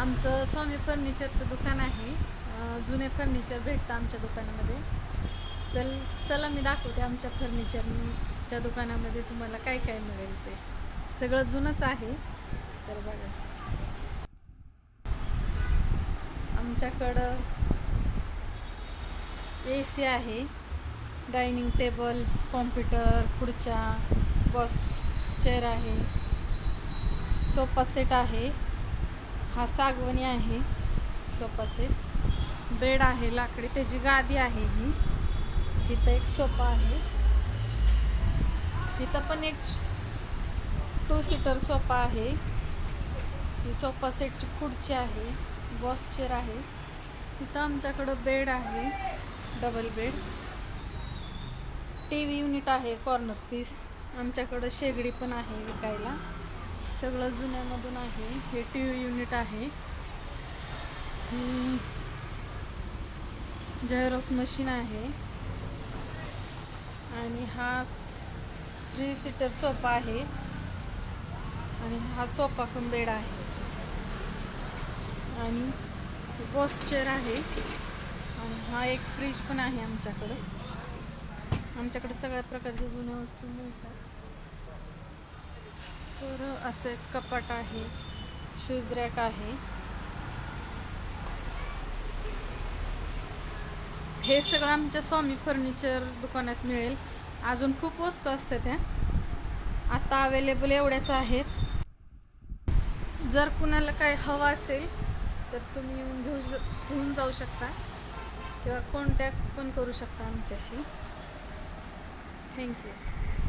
आमचं स्वामी फर्निचरचं दुकान आहे. जुने फर्निचर भेटतं आमच्या दुकानामध्ये. चल चला मी दाखवते आमच्या फर्निचरच्या दुकानामध्ये तुम्हाला काय काय मिळेल ते. सगळं जुनंच आहे. तर बघा. आमच्याकडं ए सी आहे. डायनिंग टेबल कॉम्प्युटर खुर्च्या बॉस चेअर आहे. सोफा सेट आहे. हा सागवणी आहे सोफा सेट बेड आहे लाकडी. त्याची गादी आहे ही. इथं एक सोफा आहे. इथं पण एक टू सीटर सोफा आहे. ही सोफा सेटची खुर्ची आहे बॉस चेअर आहे. तिथं आमच्याकडं बेड आहे double bed T V unit आहे कॉर्नर पीस आमच्याकडं शेगडी पण आहे विकायला. सगळं जुन्यामधून आहे. हे टी व्ही युनिट आहे झेरॉक्स मशीन आहे. आणि हा थ्री सीटर सोफा आहे. आणि हा सोफा पण बेड आहे. आणि बॉस चेअर आहे. आणि हा एक फ्रीज पण आहे आमच्याकडं. आमच्याकडे सगळ्या प्रकारच्या जुन्या वस्तू मिळतात. तर असं कपाट आहे शूज रॅक आहे. हे सगळं आमच्या स्वामी फर्निचर दुकानात मिळेल. अजून खूप वस्तू असतात त्या आता अवेलेबल एवढ्याच आहेत. जर कुणाला काय हवं असेल तर तुम्ही येऊन घेऊ घेऊन जाऊ शकता. किंवा कॉन्टॅक्ट पण करू शकता आमच्याशी. थँक्यू